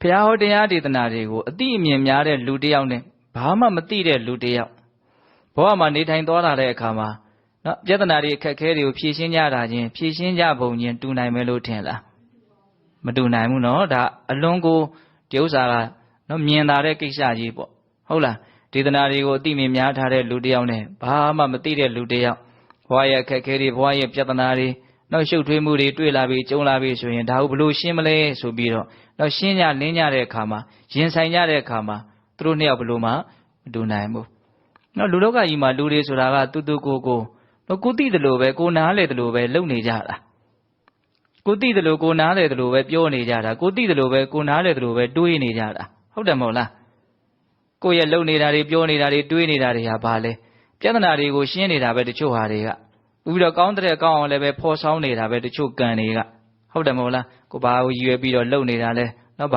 ဖះဟောတရားဒေသနာတွေကိုအတိအမြင်များတဲ့လူတစ်ယောက်နဲ့ဘာမှမသိတဲ့လူတစ်ယောက်ဘဝမှာနေထိုင်သွားလာတဲ့အခါမှာနော်ပြဿနာတွေအခက်အခဲတွေကိုဖြေရှင်းကြတာချင်းဖြေရှင်းကြပုံချင်းတူနိုင်မယ်လို့ထင်လားမတူနိုင်ဘူးနော်ဒါအလွန်ကိုဒီဥစ္စာကနော်မြင်သာတဲ့ကိစ္စကြီးပေါ့ဟုတ်လားဒေသနာတွေကိုအတိအမြင်များထားတဲ့လူတစ်ယောက်နဲ့ဘာမှမသိတဲ့လူတစ်ယောက်ဘဝရဲ့အခက်အခဲတွေဘဝရဲ့ပြဿနာတွေ နောက်ရှုပ်ထွေးမှုတွေတွေ့လာပြီးကြုံလာပြီးဆိုရင်ဒါကိုဘလို့ရှင်းမလဲဆိုပြီးတော့နောက်ရှင်းကြလင်းကြတဲ့အခါမှာရင်ဆိုင်ကြတဲ့အခါမှာသူတို့နှစ်ယောက်ဘလို့မှမတူနိုင်ဘူးနော်လူလောကကြီးမှာလူတွေဆိုတာကတူတူကိုကိုတော့ကိုသိတယ်လို့ပဲကိုနားလေတယ်လို့ပဲလုပ်နေကြတာကိုသိတယ်လို့ကိုနားလေတယ်လို့ပဲပြောနေကြတာကိုသိတယ်လို့ပဲကိုနားလေတယ်လို့ပဲတွေးနေကြတာဟုတ်တယ်မဟုတ်လားကိုရဲ့လုပ်နေတာတွေပြောနေတာတွေတွေးနေတာတွေဟာဘာလဲပြဿနာတွေကိုရှင်းနေတာပဲတချို့ဟာတွေက ပြီးတော့ကောင်းတဲ့ကောင်းအောင်လည်းပဲဖော်ဆောင်နေတာပဲတချို့ကံတွေကဟုတ်တယ်မဟုတ်လားကိုဘာကိုရည်ရွယ်ပြီးတော့လုပ်နေတာလဲနော်ဘာ